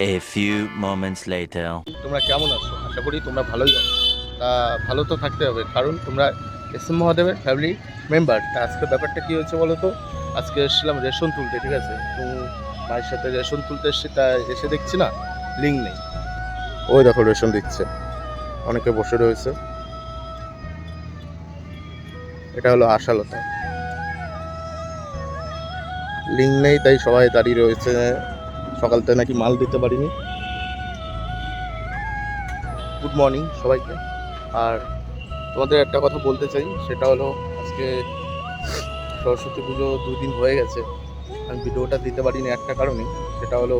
A few moments later. তোমরা কেমন আছো? আশা করি তোমরা ভালোই আছো। তা ভালো তো থাকতে হবে কারণ তোমরা এস এম মহাদেবের ফ্যামিলি মেম্বার তা আজকে ব্যাপারটা কী হয়েছে বলো তো? আজকে এসেছিলাম রেশন তুলতে ঠিক আছে? তো মায়ের সাথে রেশন তুলতে এসেছি তা এসে দেখছি না লিঙ্ক নেই। ওই দেখো রেশন দিচ্ছে। অনেকে বসে রয়েছে। এটা হলো আশালতা। লিঙ্ক নেই তাই সবাই দাঁড়িয়ে রয়েছে। সকাল থেকে নাকি মাল দিতে পারিনি। গুড মর্নিং সবাইকে। আর তোমাদের একটা কথা বলতে চাই, সেটা হলো আজকে সরস্বতী পুজো দুই দিন হয়ে গেছে। আমি ভিডিওটা দিতে পারিনি একটা কারণে, সেটা হলো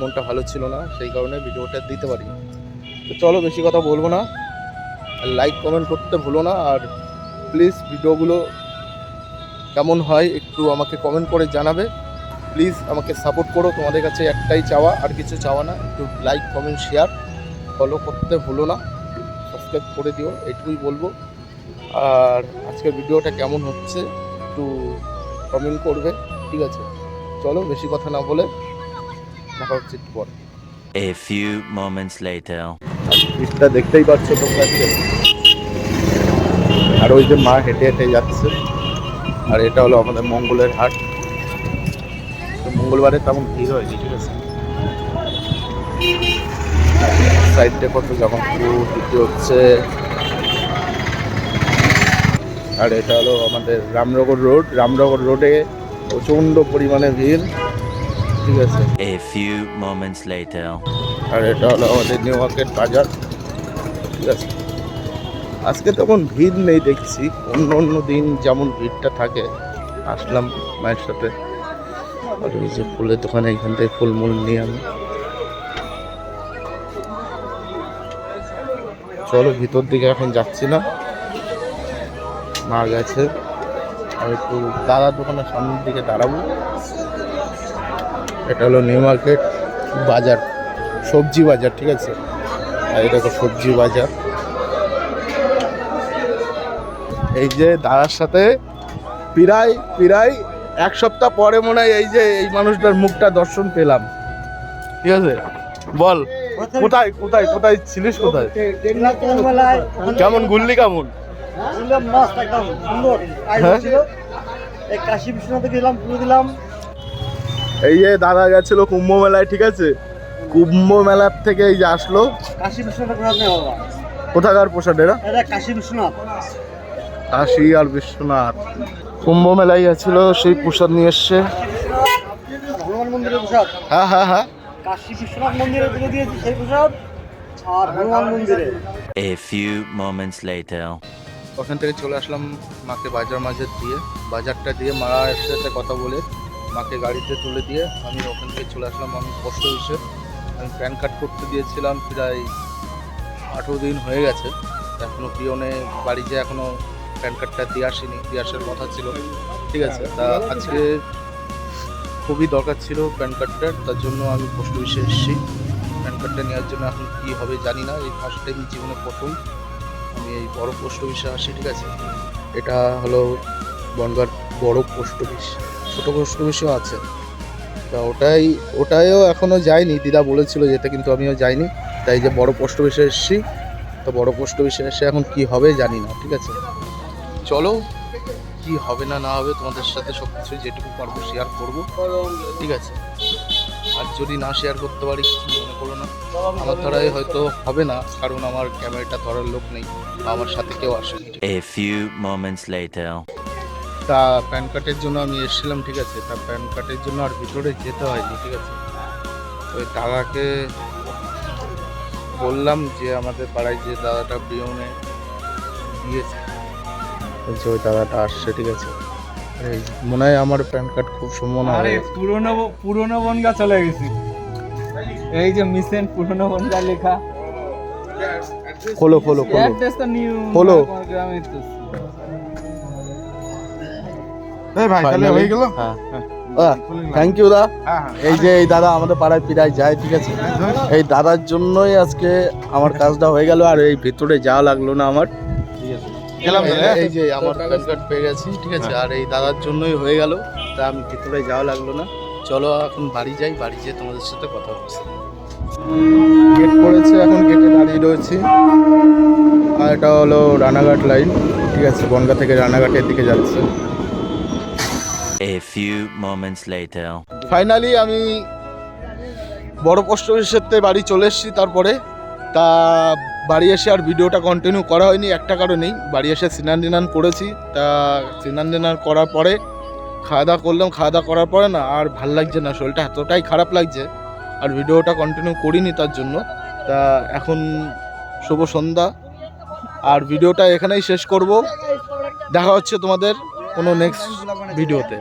মনটা ভালো ছিল না, সেই কারণে ভিডিওটা দিতে পারিনি। তো চলো বেশি কথা বলব না। লাইক কমেন্ট করতে ভুলো না। আর প্লিজ ভিডিওগুলো কেমন হয় একটু আমাকে কমেন্ট করে জানাবে। প্লিজ আমাকে সাপোর্ট করো তোমাদের কাছে একটাই চাওয়া আর কিছু চাওয়া না। একটু লাইক কমেন্ট শেয়ার ফলো করতে ভুলো না। সাবস্ক্রাইব করে দিও এটুকুই বলব। আর আজকের ভিডিওটা কেমন হচ্ছে একটু কমেন্ট করবে ঠিক আছে? চলো বেশি কথা না বলে দেখা হচ্ছে একটু পরে। A few moments later. আর দেখতেই পাচ্ছ তোমরা আর ওই যে মা হেঁটে হেঁটে যাচ্ছে। আর এটা হলো আমাদের মঙ্গলের হাট। মঙ্গলবারে তেমন ভিড় হয়নি ঠিক আছে? সাইডটা কত যখন বিক্রি হচ্ছে। আর এটা হলো আমাদের রামনগর রোড। রামনগর রোডে প্রচণ্ড পরিমাণে ভিড় ঠিক আছে? A few moments later. আর এটা হলো আমাদের নিউ মার্কেট বাজার ঠিক আছে? আজকে তখন ভিড় নেই দেখছি অন্য অন্য দিন যেমন ভিড়টা থাকে আসলাম মায়ের সাথে। আর ওই যে ফুলের দোকানে এখান থেকে ফুলমূল নিয়ে আমি। চলো ভিতর দিকে এখন যাচ্ছি না। মা গেছে আর একটু দাদার দোকানের সামনের দিকে দাঁড়াবো। এটা হলো নিউ মার্কেট বাজার, সবজি বাজার, ঠিক আছে? আর এটা দেখো সবজি বাজার। এই যে দাদার সাথে প্রায় প্রায় এক সপ্তাহ পরে মনে হয় এই যে এই মানুষটার মুখটা দর্শন পেলাম। ঠিক আছে? বল কোথায়? কোথায় কোথায় ছিলিস কোথায়? কেমন ঘুরলি কেমন? হ্যাঁ? এই কাশী বিশ্বনাথে গেলাম পুরো দিলাম। এই যে দাদা গেছিল কুম্ভ মেলায় ঠিক আছে? কুম্ভ মেলার থেকে এই যে আসলো। কাশী বিশ্বনাথ কোথাকার প্রসাদ এরা? কাশী বিশ্বনাথ। কাশী আর বিশ্বনাথ। কুম্ভ মেলায় গেছিল সেই প্রসাদ নিয়ে এসছে। হ্যাঁ হ্যাঁ হ্যাঁ। কাশী বিশ্বনাথ মন্দিরে তুলে দিয়েছি সেই প্রসাদ আর হনুমান মন্দিরে। A few moments later. ওখান থেকে চলে আসলাম মাকে বাজার মাঝে দিয়ে। বাজারটা দিয়ে মার সাথে কথা বলে মাকে গাড়িতে তুলে দিয়ে আমি ওখান থেকে চলে আসলাম। আমি পোস্ট অফিসে আমি প্যান কার্ড করতে দিয়েছিলাম প্রায় আঠেরো দিন হয়ে গেছে। এখনও পিওনে বাড়ি যে এখনও প্যান কার্ডটা দিয়ে আসেনি দিয়ে আসার কথা ছিল। ঠিক আছে তা আজকে খুবই দরকার ছিল প্যান কার্ডটার তার জন্য আমি পোস্ট অফিসে এসেছি। প্যান কার্ডটা নেওয়ার জন্য এখন কী হবে জানি না এই ফার্স্ট টাইম জীবনে প্রথম। আমি এই বড় পোস্ট অফিসে আসি ঠিক আছে? এটা হলো বনগার বড় পোস্ট অফিস ছোটো পোস্ট অফিসও আছে। তা ওটাই ওটাইও এখনও যায়নি দিদা বলেছিল যেতে কিন্তু আমিও যাইনি। তাই যে বড় পোস্ট অফিসে এসেছি তো বড় পোস্ট অফিসে এসে এখন কি হবে জানি না ঠিক আছে? চলো কি হবে না না হবে তোমাদের সাথে সব কিছু যেটুকু পারব শেয়ার করব। ঠিক আছে? আর যদি না শেয়ার করতে পারি কিছু মনে করো না? আমার দ্বারাই হয়তো হবে না কারণ আমার ক্যামেরাটা ধরার লোক নেই আমার সাথে কেউ আসেনি later. তা প্যান কার্ডের জন্য আমি এসেছিলাম ঠিক আছে? তা প্যান কার্ডের জন্য আর ভিতরে যেতে হয়নি ঠিক আছে? ওই দাদাকে বললাম যে আমাদের পাড়ায় যে দাদাটা বিয়নে দিয়েছে বলছে ওই দাদাটা আসছে ঠিক আছে? এই মনে হয় আমার প্যান কার্ড খুব সম্ভাবনা আরে পুরনো পুরনো বনগা চলে গেছি। এই যে মিশন পুরনো বনগা লেখা। খোলো খোলো খোলো। অ্যাড্রেস তো নিউ খোলো। তো ভাই তাহলে হয়ে গেল? হ্যাঁ। থ্যাংক ইউ দা। এই যে এই দাদা আমাদের পাড়ায় পিড়ায় যায় ঠিক আছে? এই দাদার জন্যই আজকে আমার কাজটা হয়ে গেল আর এই ভিতরে যাওয়া লাগল না আমার। গেলাম হ্যাঁ? এই যে আমার প্যান কার্ড পেয়ে গেছি ঠিক আছে? আর এই দাদার জন্যই হয়ে গেল। তা আমি ভিতরে যাওয়া লাগল না। চলো এখন বাড়ি যাই বাড়ি যেয়ে তোমাদের সাথে কথা হচ্ছে গেট পড়েছে এখন গেটে দাঁড়িয়ে রয়েছি। আর এটা হলো রানাঘাট লাইন ঠিক আছে? বনগা থেকে রানাঘাটের দিকে যাচ্ছে। A few moments later. Finally আমি বড় পোস্ট অফিসের বাড়ি চলে এসেছি তারপরে। তা বাড়ি এসে আর ভিডিওটা কন্টিনিউ করা হয়নি একটা কারণেই। বাড়ি এসে স্নান দিনান করেছি তা স্নান দিনান করার পরে খাওয়া দাওয়া করলাম খাওয়া দাওয়া করার পরে না আর ভালো লাগছে না শরীরটা এতটাই খারাপ লাগছে আর ভিডিওটা কন্টিনিউ করিনি তার জন্য। তা এখন শুভ সন্ধ্যা আর ভিডিওটা এখানেই শেষ করব। দেখা হচ্ছে তোমাদের কোনো নেক্সট ভিডিওতে।